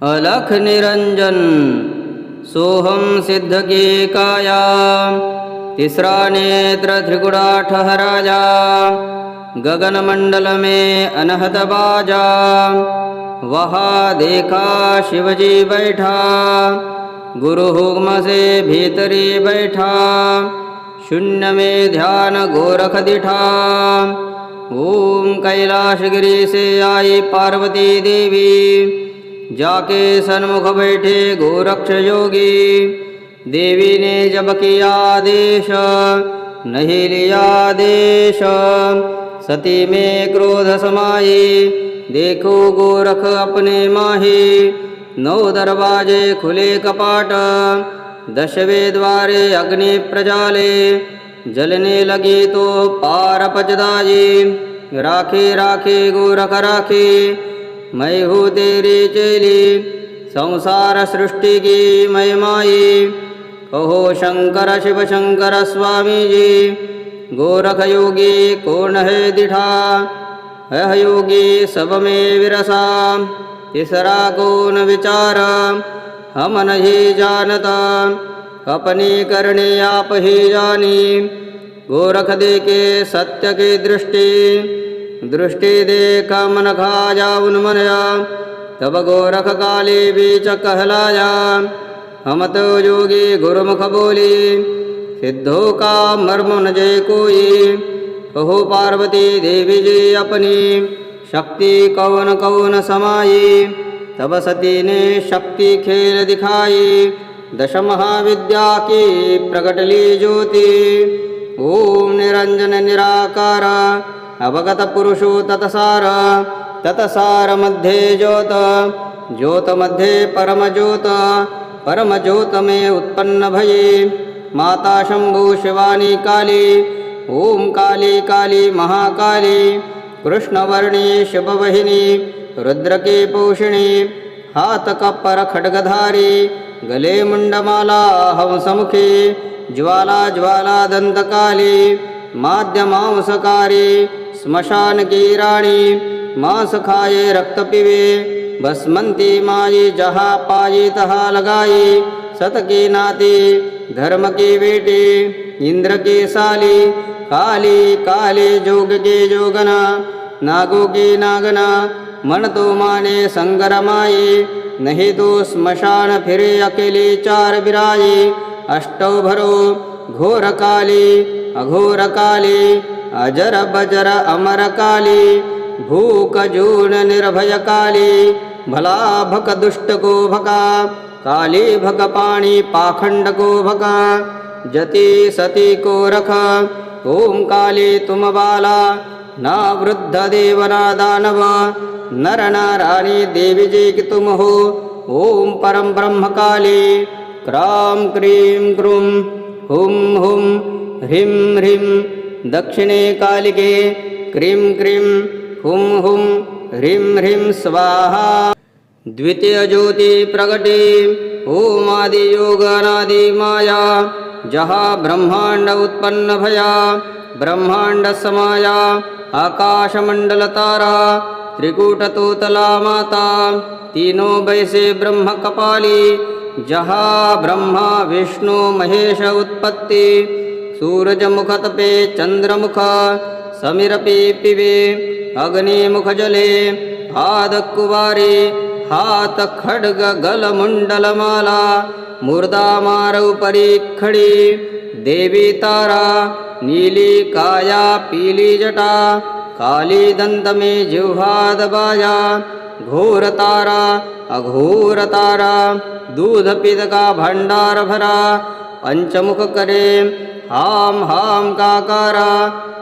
अलख निरंजन, सोहम सिद्ध की काया तीसरा नेत्र त्रिगुड़ा ठहराजा गगन मंडल में अनहद बाजा, वहाँ देखा शिवजी बैठा, गुरु हुक्म से भीतरी बैठा शून्य में ध्यान गोरख दिठा, ओम कैलाश गिरी से आई पार्वती देवी जाके सन्मुख बैठे गोरक्ष योगी। देवी ने जब किया आदेश, नहीं लिया देश सती में क्रोध समाई देखो गोरख अपने माही। नौ दरवाजे खुले कपाट, दशवे द्वारे अग्नि प्रजाले। जलने लगी तो पार पचदाई राखे राखे गोरख राखे मैं हूँ तेरी चेली, संसार सृष्टि की मैं माई कहो शंकर शिव शंकर स्वामी जी, गोरख योगी कौन है दिठा? है योगी सब में विरसा, तीसरा कौन विचार? हम नहीं जानता, अपनी करने आप ही जानी। गोरख दे के सत्य की दृष्टि दृष्टि देख मन खा जा उन्मनया तब गोरख काली बीच कहलाया हम तो योगी गुरुमुख बोली सिद्धों का मर्म न जय कोई कहो पार्वती देवी जी अपनी। शक्ति कौन कौन समाई। तब सती ने शक्ति खेल दिखाई। दश महाविद्या की प्रकट ली ज्योति। ओम निरंजन निराकार। अवगत पुरुषो ततसार। ततसार मध्ये ज्योत। ज्योत मध्ये परम ज्योत परम ज्योत में उत्पन्न भये। माता शंभु शिवानी काली। ओम काली काली महाकाली। कृष्णवर्णी शुभवहिनी। रुद्र की पोषिणी हाथ कपर खड्गधारी। गले मुंडमाला हंसमुखी। ज्वाला ज्वाला दंतकाली। माध्यमांसकारी स्मशान की रानी मांस खाए रक्त पीवे बसमंती माई जहाँ पाई तहा लगाई सत की नाती धर्म की बेटी इंद्र की साली काली काली जोग की जोगना नागो की नागना मन तो माने संगरमाई नहीं तो स्मशान फिरे अकेली चार बिराई अष्टौ भरो घोर काली अघोर काली अजर बजर अमर काली भूक जून निर्भय काली भला भक दुष्ट को भका काली भक पाणी पाखंड को भका जति सती को रख ओम काली तुम बाला ना वृद्ध देव ना दानव नर नारायणी देवी जी की तुम हो, ओम परम ब्रह्म काली क्राम क्रीम क्रूम, हुम हुम ह्रीं ह्रीं दक्षिणे कालिके क्रीं क्रीं हुं हुं ह्रीं ह्रीं स्वाहा। द्वितीयज्योतिप्रकटी ॐमादियोगनादि माया जहा ब्रह्माण्ड उत्पन्नभया ब्रह्माण्डसमाया आकाशमण्डलतारा त्रिकूटतोतला माता तीनो बैसे ब्रह्मकपाली जहा ब्रह्मा विष्णु महेश उत्पत्ति। सूरज मुख तपे चंद्रमुख समीर पे पिबे अग्नि मुख जले हाद कुवारे हाथ खड्ग गल मुंडल माला मुर्दा मारव परी खड़ी देवी तारा नीली काया पीली जटा काली दंत में जिह्वा दबाया हाम हाम काकारा,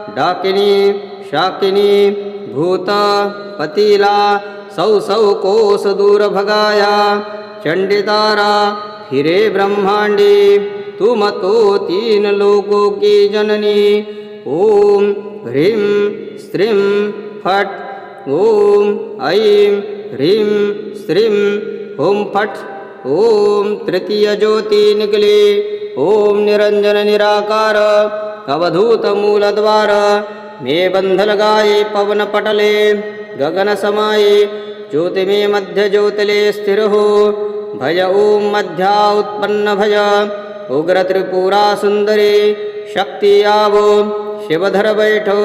डाकिनी, शाकिनी, भूत, पतीला, सौ सौ कोस दूर भगाया। चंडितारा हिरे ब्रह्मांडी, तुम तो तीन लोकों की जननी। ओम ह्रीं स्त्रीं फट ओम ऐं ह्रीं स्त्रीं ओम फट ओम तृतीय ज्योति निकली। ॐ निरञ्जन निराकार कवधूतमूलद्वार मे बन्धलगाये पवनपटले गगनसमाये ज्योतिमे मध्यज्योतिले मध्य भय ॐ मध्या उत्पन्नभय भय शक्ति आवो शिवधर बैठो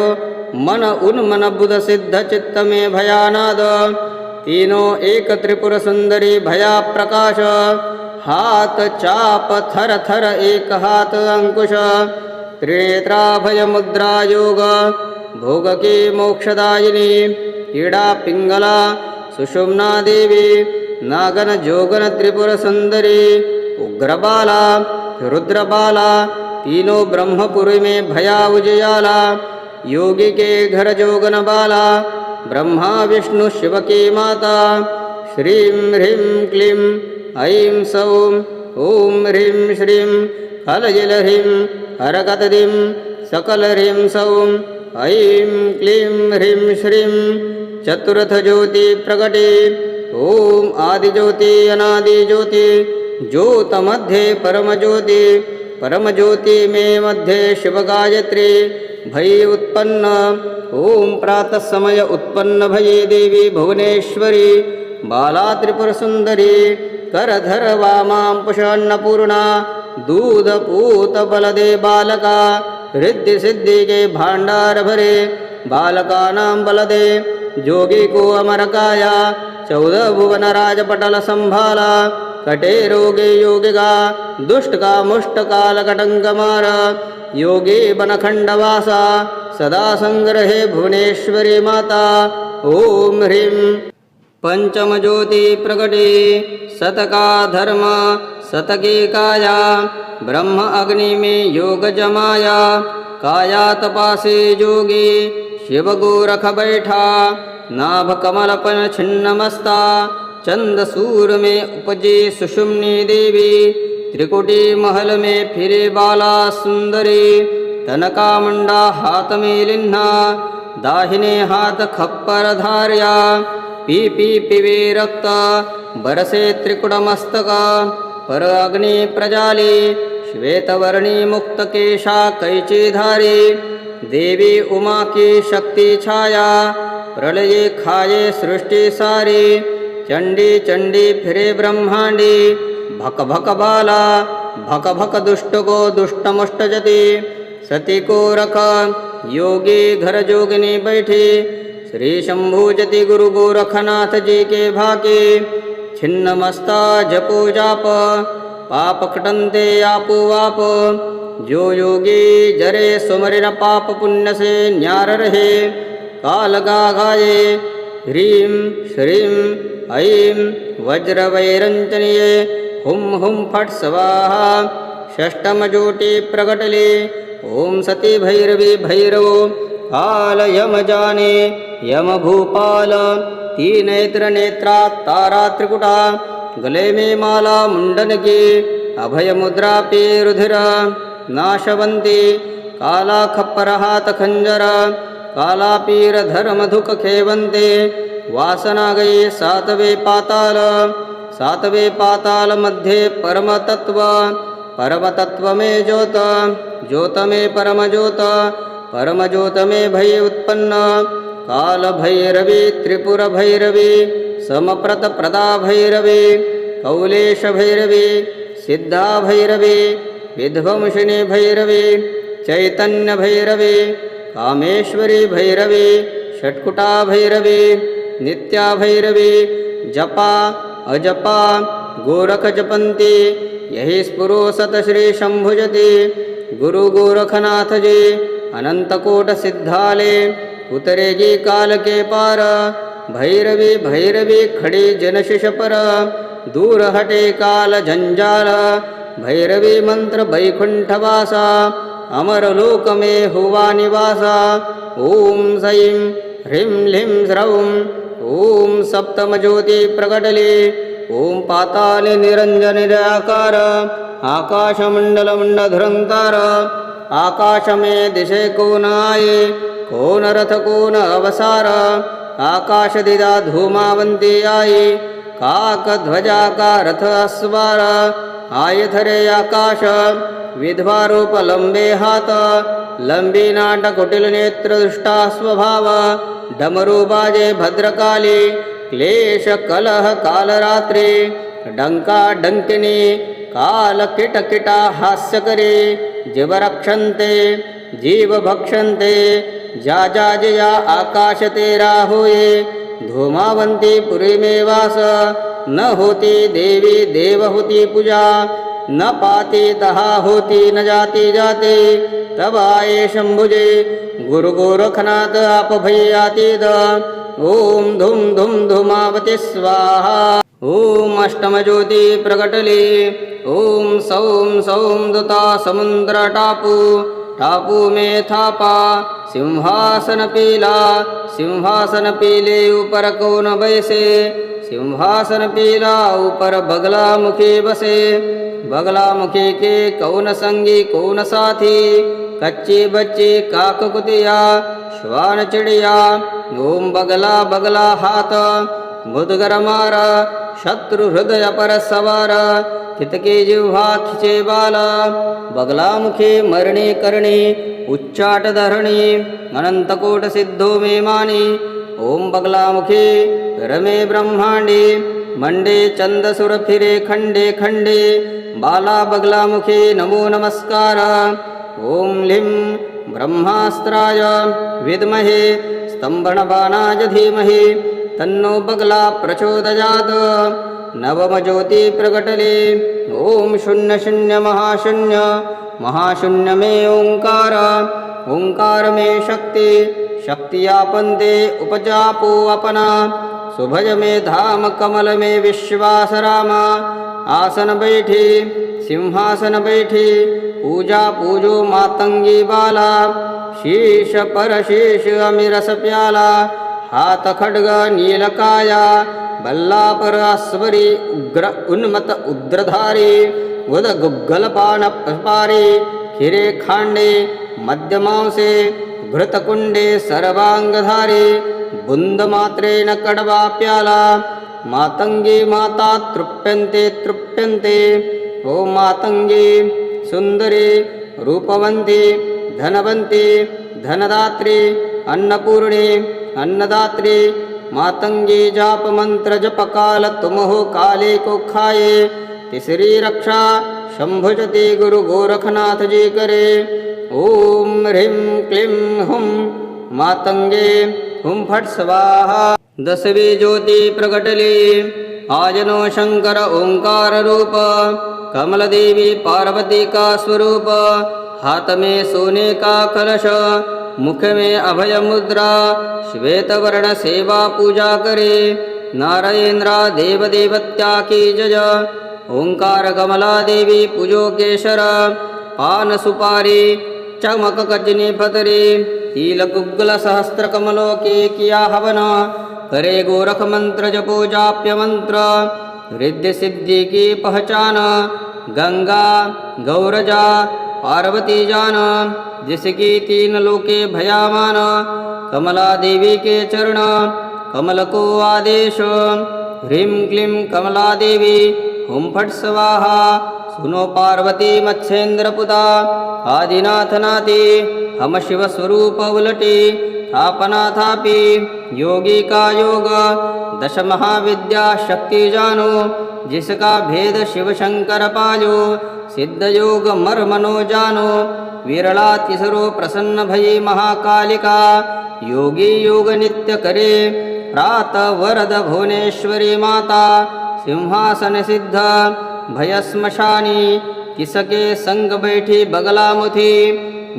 मन उन्मन बुधसिद्धचित्त मे भयानाद तीनो त्रिपुर सुन्दरि भयाप्रकाश हाथ चाप थर थर एक हाथ अंकुश। त्रिनेत्रा भय मुद्रा योग। भोग की मोक्षदायिनी। पीड़ा पिंगला। सुषुम्ना देवी। नागन जोगन त्रिपुर सुंदरी। उग्रबाला। रुद्रबाला। तीनों ब्रह्मपुरी में भया उजयाला। योगी के घर जोगन बाला। ब्रह्मा विष्णु शिव की माता। श्रीं ह्रीं क्लीं। ऐं सौं, ॐ ह्रीं श्रीं हलजलह्रीं हरकतदिं सकलह्रीं सौं, ऐं क्लीं ह्रीं श्रीं, चतुर्थज्योति प्रकटे, ॐ आदिज्योति, अनादिज्योति, ज्योतमध्ये परमज्योति परमज्योति मे मध्ये शिव गायत्री भय उत्पन्न ओम प्रातः समय उत्पन्न भये देवी भुवनेश्वरी बाला त्रिपुर सुंदरी करधर वामां पुषन्नपूर्णा दूध पूत बलदे बालका रिद्धि सिद्धि के भांडार भरे बालका नाम बलदे जोगी को अमर काया चौदह भुवन राजपटल संभाला कटे रोगे योगिगा दुष्ट का मुष्ट काल कटंक मार योगी बनखंडवासा सदा संग्रहे भुवनेश्वरी माता, ओम ह्रीं। पंचम ज्योति प्रकटे सतका धर्म सतके काया ब्रह्म अग्नि में योग जमाया काया तपासे जोगी शिव गोरख बैठा नाभ कमल पन छिन्नमस्ता चंद सूर में उपजे सुषुम्नी देवी, त्रिकुटी महल में फिरे बाला सुंदरी तनका मुंडा हाथ में लिन्हा, दाहिने हाथ खप्पर धार्या पी पी पिवे रक्त बरसे त्रिकुट मस्तक पर अग्नि प्रजाली, श्वेतवर्णी मुक्त केशा कैची धारी देवी उमा की शक्ति छाया, प्रलये खाए सृष्टि सारी, चंडी चंडी फिरे ब्रह्मांडी, भक भक बाला, भक भक दुष्ट को दुष्ट मुष्ट जति, सती को रख, योगी घर जोगिनी बैठी श्री शंभु जति गुरु गोरखनाथ जी के भाके छिन्न मस्ता जपो जाप पाप कटंते आपो वाप। जो योगी जरे सुमरिन पाप पुण्य से न्यार रहे काल गा गाये ह्रीं श्रीं ऐं वज्रवैरञ्जनीये हुं हुं फट् स्वाहा। षष्टमजोटि प्रकटले ॐ सती भैरवी भैरवो काल यम जाने यम भूपाल तीन नेत्र तारा त्रिकुटा गले में माला मुंडन की अभय मुद्रा पे रुधिर नाशवंती काला खप्पर हाथ खंजर काला पीर धर मधुक खेवंते वासना गई सातवे पाताल सातवे पाताल मध्ये परम तत्व परम तत्व में ज्योत ज्योत में परम ज्योत परम ज्योत में भय उत्पन्न काल भैरवी त्रिपुर भैरवी समप्रत प्रदा भैरवी कौलेश भैरवी सिद्धा भैरवी विध्वंसिनी भैरवी चैतन्य भैरवी कामेश्वरी भैरवी षट्कुटा भैरवी नित्या भैरवी जपा, अजपा गोरख जपंती यही स्पुरो सत श्री शंभुजति गुरु उतरेगी काल के पार। भैरवी भैरवी खड़ी जन शिष पर। दूर हटे काल झंझाल। भैरवी मंत्र बैकुंठ वासा अमर लोक में हुआ निवासा। ओम सईं ह्रीं ह्लीं स्रौं ॐ सप्तमज्योति प्रकटले। ॐ पाताले निरञ्जन निराकार। आकाशमण्डलमण्डधरन्तार आकाश में दिशे कोन आए कोन रथ कोन अवसार आकाश दिदा धूमावंती आई काक ध्वजा का रथ अस्वार आय थरे आकाश विधवा रूप लंबे हाथ लंबी नाट कुटिल नेत्र दृष्टा स्वभाव डमरू बाजे भद्रकाली क्लेश कलह कालरात्रे डंका डंकिनी काल किट किटा हास्य करे जीव रक्षन्ते जीव भक्षन्ते जा जा, जया आकाश तेरा होए धूमावंती पुरी में वास. न होती देवी, देव होती पूजा. न पाती तहा होती, न जाती जाते. तब आए शंभुजे. गुरु गोरखनाथ आप भैयातीद ओम धुम धुम, धुमावती, स्वाहा. ओम अष्टम ज्योती प्रकटले. ओम सौम सौम दुता समुद्र टापू. टापू में थापा, सिंहासन पीला, सिंहासन पीले ऊपर कौन बैसे? सिंहासन पीला ऊपर बगला मुखी बसे। बगला मुखी के कौन संगी, कौन साथी? कच्ची बच्ची काक कुतिया, श्वान चिड़िया ओम बगला बगला हाथ। मुदगर मार, शत्रु हृदय पर सवार। कितके जिव्हा खिचे बाला बगलामुखे मरणे करणे उच्चाट धरणे अनंतकोट सिद्धो मे माने ओम बगलामुखे रमे ब्रह्मांडे मंडे चंद सुर फिरे खंडे खंडे बाला बगलामुखे नमो नमस्कार ओम लिं ब्रह्मास्त्राय विद्महे स्तंभनबाणाय धीमहि तन्नो बगला प्रचोदयात्। नवमज्योति प्रकटले ॐ शून्य शून्य महाशून्य। महाशून्य मे ओंकार। ओंकार मे शक्ति। शक्ति आपन्ते उपजापो अपना सुभज में धाम कमल में विश्वास रामा आसन बैठी, सिंहासन बैठी। पूजा पूजो मातंगी बाला। शीश पर शीश अमिरस प्याला। हाथ खड्ग नीलकाया। ಬಲ್ಲಾಪರಾಸ್ವರಿ ಉಗ್ರ ಉನ್ಮತ ಉದ್ರಧಾರಿ ಉದಗುಗ್ಗಲಪಾನ ಪ್ರಪಾರಿ ಹಿರೇಖಾಂಡೆ ಮಧ್ಯಮಾಂಸೆ ಘೃತಕುಂಡೆ ಸರ್ವಾಂಗಧಾರಿ, ಬುಂದ ಮಾತ್ರೇನ ಕಡವಾ ಪ್ಯಾಲ, ಮಾತಂಗಿ ಮಾತಾ ತೃಪ್ಯಂತೆ ತೃಪ್ಯಂತೆ, ಓ ಮಾತಂಗಿ, ಸುಂದರಿ, ರೂಪವಂತಿ, ಧನವಂತಿ, ಧನದಾತ್ರಿ, ಅನ್ನಪೂರ್ಣಿ, ಅನ್ನದಾತ್ರಿ मातंगी जाप मंत्र जप काल तुम हो काले को खाए। तीसरी रक्षा शंभुजती गुरु गोरखनाथ जी करे। ओम ह्रीं क्लीं हुम मातंगे हुम फट स्वाहा। दसवी ज्योति प्रकटली आजनो शंकर ओंकार रूप। कमल देवी पार्वती का स्वरूप। हाथ में सोने का कलश। मुख में अभय मुद्रा श्वेत वर्ण सेवा पूजा करे नारायणरा देव देवत्या की जय। ओंकार कमला देवी पूजो केशर पान सुपारी चमक कजनी पतरी तिल गुग्गल सहस्त्र कमलों के किया हवन करे गोरख मंत्र जपो जाप्य मंत्र रिद्धि सिद्धि की पहचान, गंगा, गौरजा पार्वती जान जिसकी तीन लोके भयामान कमला देवी के चरण कमल को आदेश, ह्रीं क्लीं कमला देवी हुम फट स्वाहा, सुनो पार्वती मत्स्येन्द्र पुता आदिनाथ नाती हम शिव स्वरूप उलटी थापना थापी योगी का योग दश महाविद्या शक्ति जानो जिसका भेद शिव शंकर पायो सिद्ध योग मर्मनो जानो विरला तिसरो प्रसन्न भई महाकालिका योगी योग नित्य करे प्रात वरद भुवनेश्वरी माता सिंहासन सिद्ध भय किसके संग बैठी बगला मुथी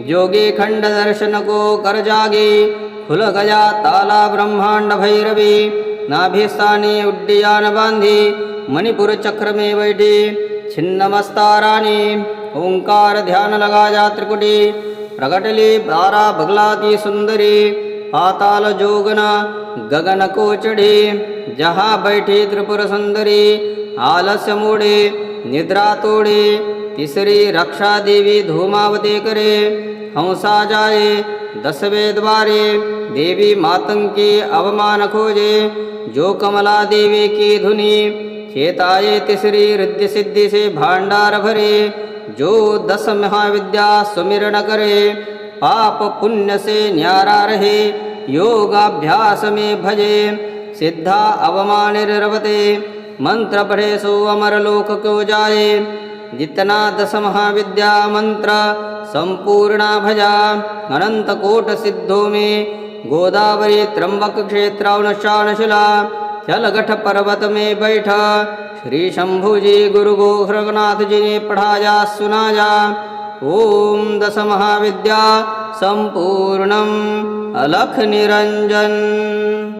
जोगी खंड दर्शन को कर जागी खुल गया ताला ब्रह्मांड भैरवी नाभिस्थानी उड्डयान बांधी मणिपुर चक्र में बैठी छिन्नमस्ता रानी ओंकार ध्यान लगाया त्रिकुटी प्रगटली बारा बगलाती सुंदरी पाताल जोगना गगन को चढ़ी जहाँ बैठी त्रिपुर सुंदरी आलस्य मोड़े निद्रा तोड़े तीसरी रक्षा देवी धूमावती करे हंसा जाए दसवें द्वारे देवी मातंग अवमान खोजे जो कमला देवी की धुनी चेताए तीसरी रिद्धि सिद्धि से भांडार भरे जो दस महाविद्या सुमिरण करे पाप पुण्य से न्यारा रहे योगाभ्यास में भजे सिद्धा अवमानिरवते मंत्र पढ़े सो अमर लोक को जाए जितना दस महाविद्या मंत्र संपूर्णा भजा अनंत कोट सिद्धों में गोदावरी त्र्यंबक क्षेत्रावनशानशिला चलगठ पर्वत में बैठा श्री शंभु जी गुरु गोरखनाथ जी ने पढ़ाया सुनाया ओम दस महाविद्या संपूर्णम अलख निरंजन